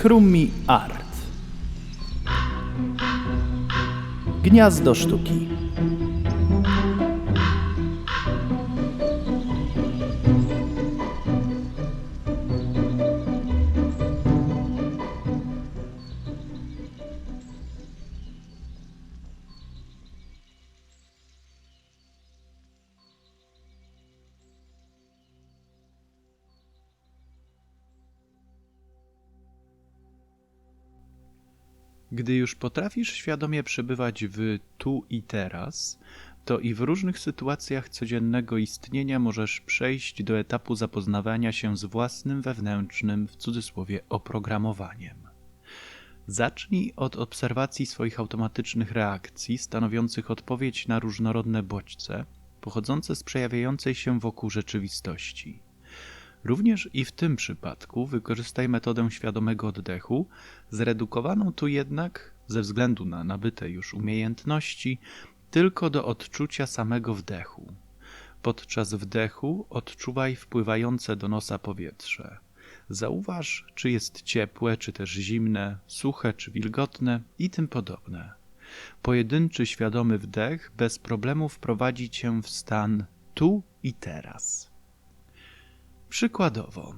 Krummi Art. Gniazdo sztuki. Gdy już potrafisz świadomie przebywać w tu i teraz, to i w różnych sytuacjach codziennego istnienia możesz przejść do etapu zapoznawania się z własnym wewnętrznym, w cudzysłowie, oprogramowaniem. Zacznij od obserwacji swoich automatycznych reakcji, stanowiących odpowiedź na różnorodne bodźce, pochodzące z przejawiającej się wokół rzeczywistości. Również i w tym przypadku wykorzystaj metodę świadomego oddechu, zredukowaną tu jednak, ze względu na nabyte już umiejętności, tylko do odczucia samego wdechu. Podczas wdechu odczuwaj wpływające do nosa powietrze. Zauważ, czy jest ciepłe, czy też zimne, suche, czy wilgotne i tym podobne. Pojedynczy świadomy wdech bez problemu wprowadzi cię w stan tu i teraz. Przykładowo,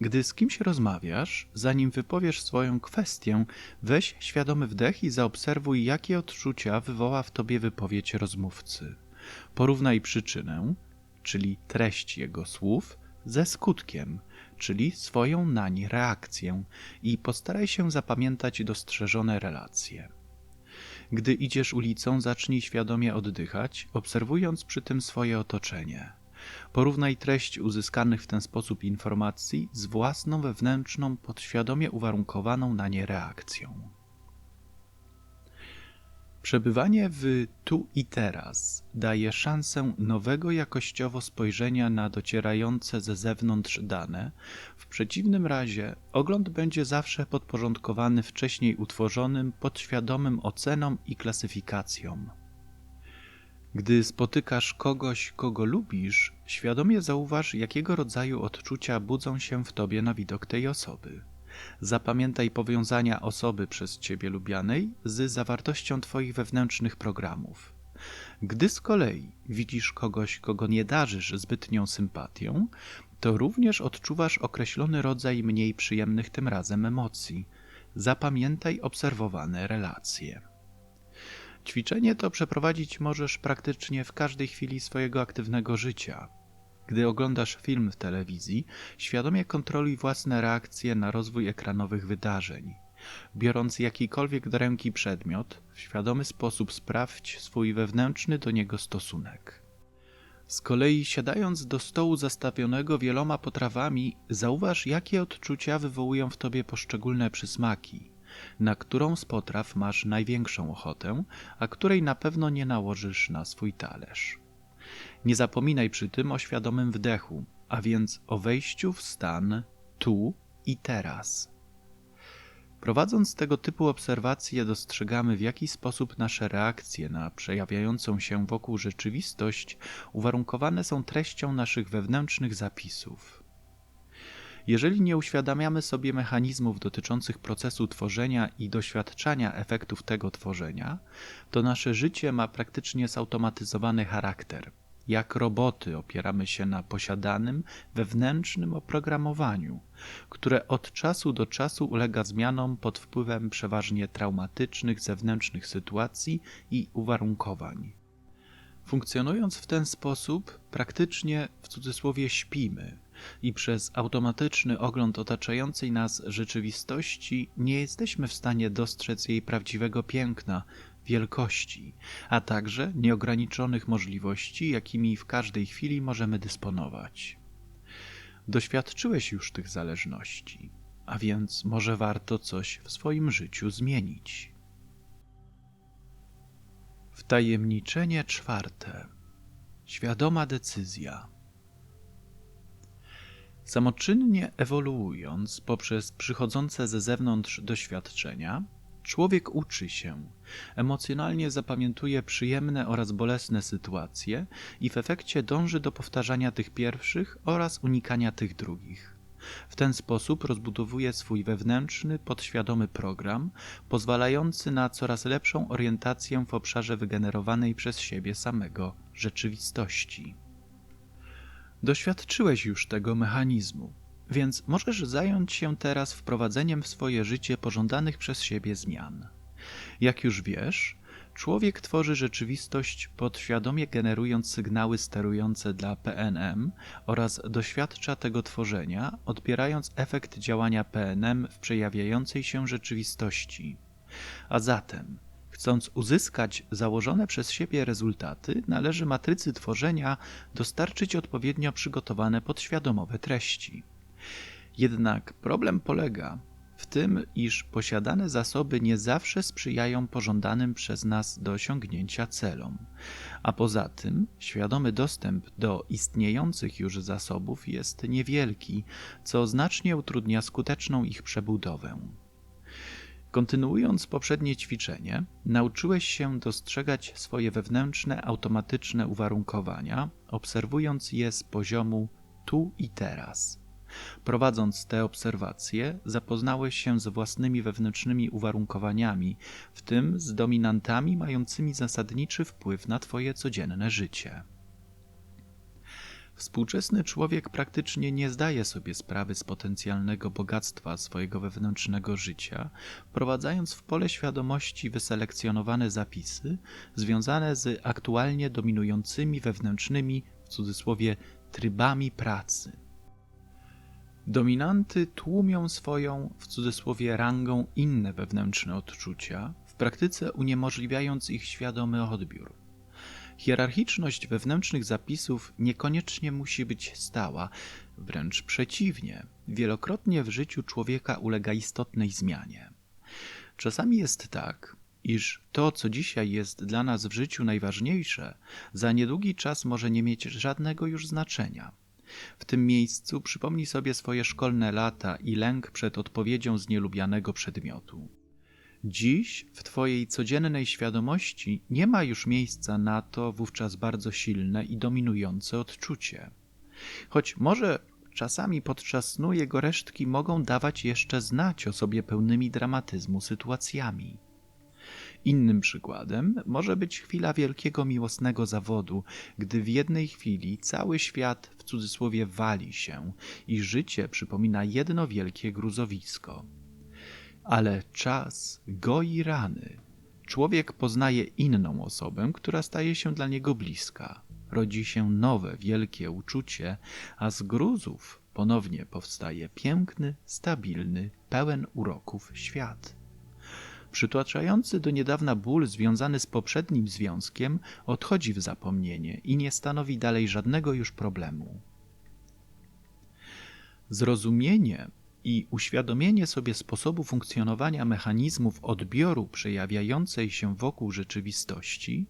gdy z kimś rozmawiasz, zanim wypowiesz swoją kwestię, weź świadomy wdech i zaobserwuj, jakie odczucia wywoła w tobie wypowiedź rozmówcy. Porównaj przyczynę, czyli treść jego słów, ze skutkiem, czyli swoją nań reakcję i postaraj się zapamiętać dostrzeżone relacje. Gdy idziesz ulicą, zacznij świadomie oddychać, obserwując przy tym swoje otoczenie. Porównaj treść uzyskanych w ten sposób informacji z własną wewnętrzną, podświadomie uwarunkowaną na nie reakcją. Przebywanie w tu i teraz daje szansę nowego jakościowo spojrzenia na docierające ze zewnątrz dane. W przeciwnym razie ogląd będzie zawsze podporządkowany wcześniej utworzonym, podświadomym ocenom i klasyfikacjom. Gdy spotykasz kogoś, kogo lubisz, świadomie zauważ, jakiego rodzaju odczucia budzą się w tobie na widok tej osoby. Zapamiętaj powiązania osoby przez ciebie lubianej z zawartością twoich wewnętrznych programów. Gdy z kolei widzisz kogoś, kogo nie darzysz zbytnią sympatią, to również odczuwasz określony rodzaj mniej przyjemnych tym razem emocji. Zapamiętaj obserwowane relacje. Ćwiczenie to przeprowadzić możesz praktycznie w każdej chwili swojego aktywnego życia. Gdy oglądasz film w telewizji, świadomie kontroluj własne reakcje na rozwój ekranowych wydarzeń. Biorąc jakikolwiek do ręki przedmiot, w świadomy sposób sprawdź swój wewnętrzny do niego stosunek. Z kolei siadając do stołu zastawionego wieloma potrawami, zauważ, jakie odczucia wywołują w tobie poszczególne przysmaki na którą z potraw masz największą ochotę, a której na pewno nie nałożysz na swój talerz. Nie zapominaj przy tym o świadomym wdechu, a więc o wejściu w stan tu i teraz. Prowadząc tego typu obserwacje, dostrzegamy w jaki sposób nasze reakcje na przejawiającą się wokół rzeczywistość uwarunkowane są treścią naszych wewnętrznych zapisów. Jeżeli nie uświadamiamy sobie mechanizmów dotyczących procesu tworzenia i doświadczania efektów tego tworzenia, to nasze życie ma praktycznie zautomatyzowany charakter. Jak roboty opieramy się na posiadanym wewnętrznym oprogramowaniu, które od czasu do czasu ulega zmianom pod wpływem przeważnie traumatycznych zewnętrznych sytuacji i uwarunkowań. Funkcjonując w ten sposób, praktycznie w cudzysłowie śpimy, i przez automatyczny ogląd otaczającej nas rzeczywistości nie jesteśmy w stanie dostrzec jej prawdziwego piękna, wielkości, a także nieograniczonych możliwości, jakimi w każdej chwili możemy dysponować. Doświadczyłeś już tych zależności, a więc może warto coś w swoim życiu zmienić. Wtajemniczenie czwarte. Świadoma decyzja. Samoczynnie ewoluując poprzez przychodzące ze zewnątrz doświadczenia, człowiek uczy się, emocjonalnie zapamiętuje przyjemne oraz bolesne sytuacje i w efekcie dąży do powtarzania tych pierwszych oraz unikania tych drugich. W ten sposób rozbudowuje swój wewnętrzny, podświadomy program, pozwalający na coraz lepszą orientację w obszarze wygenerowanej przez siebie samego rzeczywistości. Doświadczyłeś już tego mechanizmu, więc możesz zająć się teraz wprowadzeniem w swoje życie pożądanych przez siebie zmian. Jak już wiesz, człowiek tworzy rzeczywistość podświadomie generując sygnały sterujące dla PNM oraz doświadcza tego tworzenia, odbierając efekt działania PNM w przejawiającej się rzeczywistości. A zatem, chcąc uzyskać założone przez siebie rezultaty, należy matrycy tworzenia dostarczyć odpowiednio przygotowane podświadomowe treści. Jednak problem polega w tym, iż posiadane zasoby nie zawsze sprzyjają pożądanym przez nas do osiągnięcia celom, a poza tym świadomy dostęp do istniejących już zasobów jest niewielki, co znacznie utrudnia skuteczną ich przebudowę. Kontynuując poprzednie ćwiczenie, nauczyłeś się dostrzegać swoje wewnętrzne automatyczne uwarunkowania, obserwując je z poziomu tu i teraz. Prowadząc te obserwacje, zapoznałeś się z własnymi wewnętrznymi uwarunkowaniami, w tym z dominantami mającymi zasadniczy wpływ na Twoje codzienne życie. Współczesny człowiek praktycznie nie zdaje sobie sprawy z potencjalnego bogactwa swojego wewnętrznego życia, wprowadzając w pole świadomości wyselekcjonowane zapisy związane z aktualnie dominującymi wewnętrznymi, w cudzysłowie, trybami pracy. Dominanty tłumią swoją, w cudzysłowie, rangą inne wewnętrzne odczucia, w praktyce uniemożliwiając ich świadomy odbiór. Hierarchiczność wewnętrznych zapisów niekoniecznie musi być stała, wręcz przeciwnie, wielokrotnie w życiu człowieka ulega istotnej zmianie. Czasami jest tak, iż to, co dzisiaj jest dla nas w życiu najważniejsze, za niedługi czas może nie mieć żadnego już znaczenia. W tym miejscu przypomnij sobie swoje szkolne lata i lęk przed odpowiedzią z nielubianego przedmiotu. Dziś w Twojej codziennej świadomości nie ma już miejsca na to wówczas bardzo silne i dominujące odczucie. Choć może czasami podczas snu jego resztki mogą dawać jeszcze znać o sobie pełnymi dramatyzmu sytuacjami. Innym przykładem może być chwila wielkiego miłosnego zawodu, gdy w jednej chwili cały świat w cudzysłowie wali się i życie przypomina jedno wielkie gruzowisko. Ale czas goi rany. Człowiek poznaje inną osobę, która staje się dla niego bliska. Rodzi się nowe, wielkie uczucie, a z gruzów ponownie powstaje piękny, stabilny, pełen uroków świat. Przytłaczający do niedawna ból związany z poprzednim związkiem odchodzi w zapomnienie i nie stanowi dalej żadnego już problemu. Zrozumienie i uświadomienie sobie sposobu funkcjonowania mechanizmów odbioru przejawiającej się wokół rzeczywistości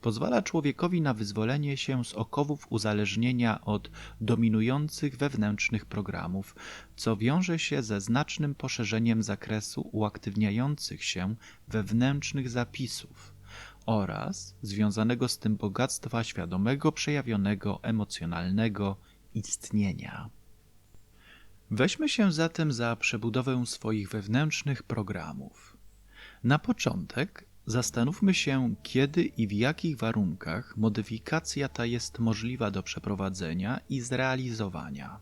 pozwala człowiekowi na wyzwolenie się z okowów uzależnienia od dominujących wewnętrznych programów, co wiąże się ze znacznym poszerzeniem zakresu uaktywniających się wewnętrznych zapisów oraz związanego z tym bogactwa świadomego, przejawionego, emocjonalnego istnienia. Weźmy się zatem za przebudowę swoich wewnętrznych programów. Na początek zastanówmy się, kiedy i w jakich warunkach modyfikacja ta jest możliwa do przeprowadzenia i zrealizowania.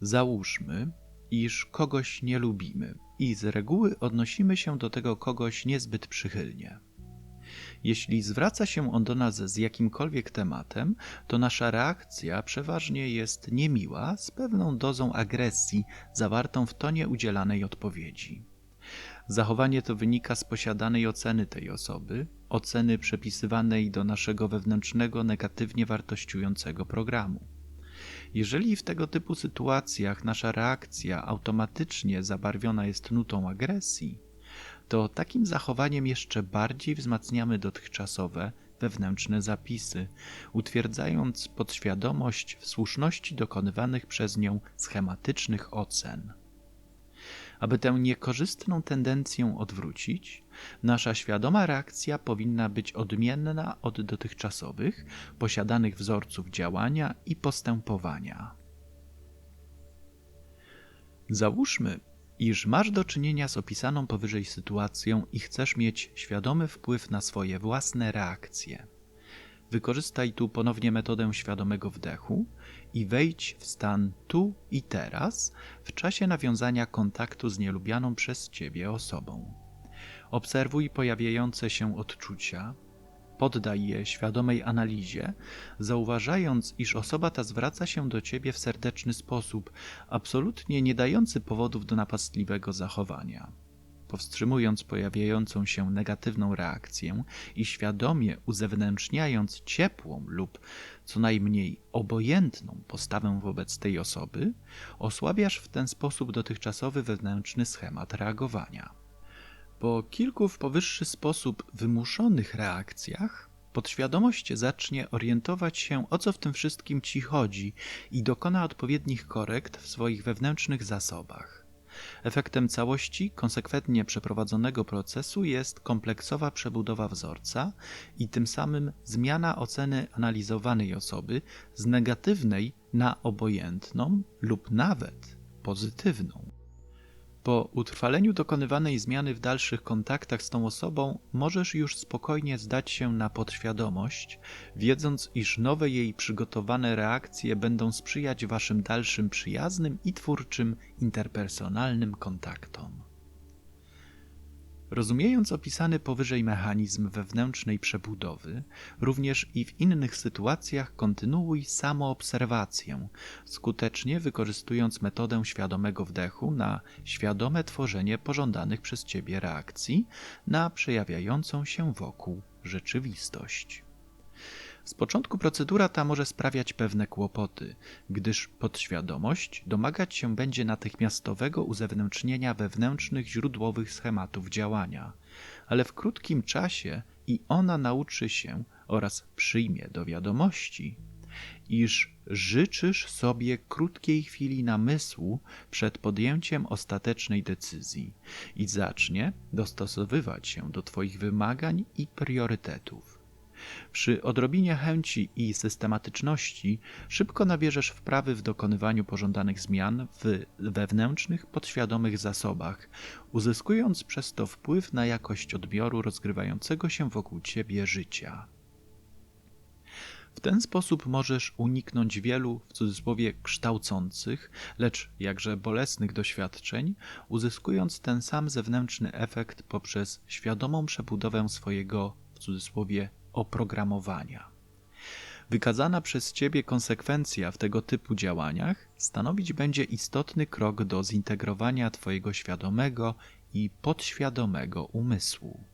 Załóżmy, iż kogoś nie lubimy i z reguły odnosimy się do tego kogoś niezbyt przychylnie. Jeśli zwraca się on do nas z jakimkolwiek tematem, to nasza reakcja przeważnie jest niemiła, z pewną dozą agresji zawartą w tonie udzielanej odpowiedzi. Zachowanie to wynika z posiadanej oceny tej osoby, oceny przepisywanej do naszego wewnętrznego, negatywnie wartościującego programu. Jeżeli w tego typu sytuacjach nasza reakcja automatycznie zabarwiona jest nutą agresji, to takim zachowaniem jeszcze bardziej wzmacniamy dotychczasowe wewnętrzne zapisy, utwierdzając podświadomość w słuszności dokonywanych przez nią schematycznych ocen. Aby tę niekorzystną tendencję odwrócić, nasza świadoma reakcja powinna być odmienna od dotychczasowych, posiadanych wzorców działania i postępowania. Załóżmy, iż masz do czynienia z opisaną powyżej sytuacją i chcesz mieć świadomy wpływ na swoje własne reakcje. Wykorzystaj tu ponownie metodę świadomego wdechu i wejdź w stan tu i teraz w czasie nawiązania kontaktu z nielubianą przez ciebie osobą. Obserwuj pojawiające się odczucia, poddaj je świadomej analizie, zauważając, iż osoba ta zwraca się do ciebie w serdeczny sposób, absolutnie nie dający powodów do napastliwego zachowania. Powstrzymując pojawiającą się negatywną reakcję i świadomie uzewnętrzniając ciepłą lub co najmniej obojętną postawę wobec tej osoby, osłabiasz w ten sposób dotychczasowy wewnętrzny schemat reagowania. Po kilku w powyższy sposób wymuszonych reakcjach, podświadomość zacznie orientować się, o co w tym wszystkim ci chodzi i dokona odpowiednich korekt w swoich wewnętrznych zasobach. Efektem całości konsekwentnie przeprowadzonego procesu jest kompleksowa przebudowa wzorca i tym samym zmiana oceny analizowanej osoby z negatywnej na obojętną lub nawet pozytywną. Po utrwaleniu dokonywanej zmiany w dalszych kontaktach z tą osobą możesz już spokojnie zdać się na podświadomość, wiedząc, iż nowe jej przygotowane reakcje będą sprzyjać waszym dalszym przyjaznym i twórczym interpersonalnym kontaktom. Rozumiejąc opisany powyżej mechanizm wewnętrznej przebudowy, również i w innych sytuacjach kontynuuj samoobserwację, skutecznie wykorzystując metodę świadomego wdechu na świadome tworzenie pożądanych przez ciebie reakcji na przejawiającą się wokół rzeczywistość. Z początku procedura ta może sprawiać pewne kłopoty, gdyż podświadomość domagać się będzie natychmiastowego uzewnętrznienia wewnętrznych źródłowych schematów działania, ale w krótkim czasie i ona nauczy się oraz przyjmie do wiadomości, iż życzysz sobie krótkiej chwili namysłu przed podjęciem ostatecznej decyzji i zacznie dostosowywać się do Twoich wymagań i priorytetów. Przy odrobinie chęci i systematyczności szybko nabierzesz wprawy w dokonywaniu pożądanych zmian w wewnętrznych, podświadomych zasobach, uzyskując przez to wpływ na jakość odbioru rozgrywającego się wokół ciebie życia. W ten sposób możesz uniknąć wielu, w cudzysłowie, kształcących, lecz jakże bolesnych doświadczeń, uzyskując ten sam zewnętrzny efekt poprzez świadomą przebudowę swojego, w cudzysłowie, oprogramowania. Wykazana przez Ciebie konsekwencja w tego typu działaniach stanowić będzie istotny krok do zintegrowania Twojego świadomego i podświadomego umysłu.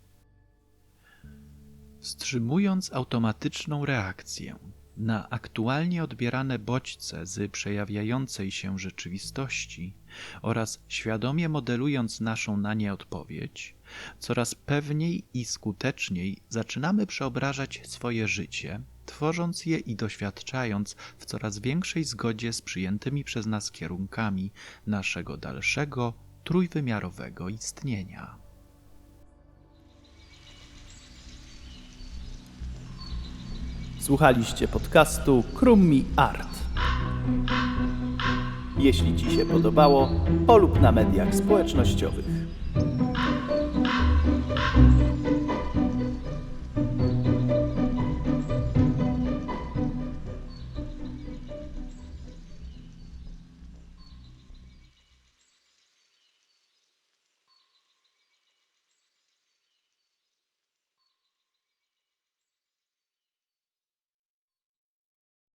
Wstrzymując automatyczną reakcję na aktualnie odbierane bodźce z przejawiającej się rzeczywistości oraz świadomie modelując naszą na nie odpowiedź, coraz pewniej i skuteczniej zaczynamy przeobrażać swoje życie, tworząc je i doświadczając w coraz większej zgodzie z przyjętymi przez nas kierunkami naszego dalszego trójwymiarowego istnienia. Słuchaliście podcastu Krummi Art. Jeśli Ci się podobało, polub na mediach społecznościowych.